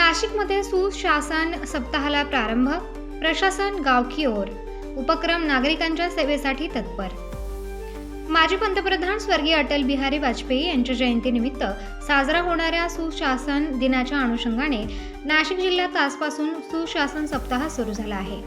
नाशिकमध्ये सुशासन सप्ताहाला प्रारंभ. प्रशासन गावकी ओर. उपक्रम नागरिकांच्या सेवेसाठी तत्पर. माजी पंतप्रधान स्वर्गीय अटल बिहारी वाजपेयी यांच्या जयंतीनिमित्त साजरा होणाऱ्या सुशासन दिनाच्या अनुषंगाने नाशिक जिल्ह्यात आजपासून सुशासन सप्ताह सुरू झाला आहे.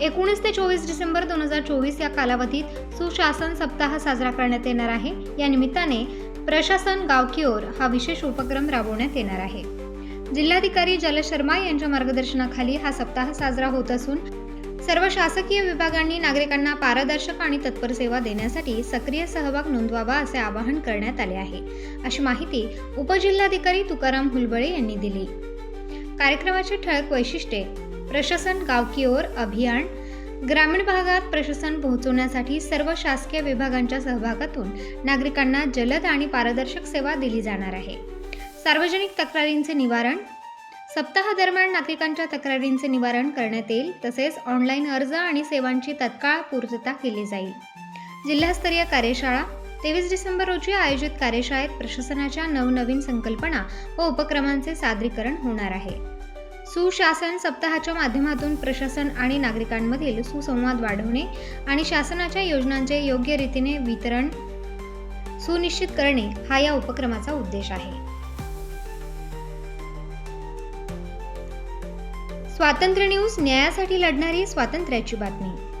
एकोणीस ते चोवीस डिसेंबर दोन हजार चोवीस या कालावधीत सुशासन सप्ताह साजरा करण्यात येणार आहे. या निमित्ताने प्रशासन गावकी ओर हा विशेष उपक्रम राबवण्यात येणार आहे. जिल्हाधिकारी जलशर्मा यांच्या मार्गदर्शनाखाली हा सप्ताह साजरा होत असून सर्व शासकीय विभागांनी नागरिकांना पारदर्शक आणि तत्पर सेवा देण्यासाठी सक्रिय सहभाग नोंदवावा असे आवाहन करण्यात आले आहे. अशी माहिती उपजिल्हाधिकारी तुकाराम हुलबळे यांनी दिली. कार्यक्रमाची ठळक वैशिष्ट्ये प्रशासन गावकी ओर अभियान ग्रामीण भागात प्रशासन पोहोचवण्यासाठी सर्व शासकीय विभागांच्या सहभागातून नागरिकांना जलद आणि पारदर्शक सेवा दिली जाणार आहे. सार्वजनिक तक्रारींचे निवारण सप्ताहादरम्यान नागरिकांच्या तक्रारींचे निवारण करण्यात येईल तसेच ऑनलाईन अर्ज आणि सेवांची तत्काळ पूर्तता केली जाईल. जिल्हास्तरीय कार्यशाळा तेवीस डिसेंबर रोजी आयोजित कार्यशाळेत प्रशासनाच्या नवनवीन संकल्पना व उपक्रमांचे सादरीकरण होणार आहे. सुशासन सप्ताहाच्या माध्यमातून प्रशासन आणि नागरिकांमधील सुसंवाद वाढवणे आणि शासनाच्या योजनांचे योग्य रीतीने वितरण सुनिश्चित करणे हा या उपक्रमाचा उद्देश आहे. स्वातंत्र्य न्यूज न्यायासाठी लढणारी स्वातंत्र्याची बातमी.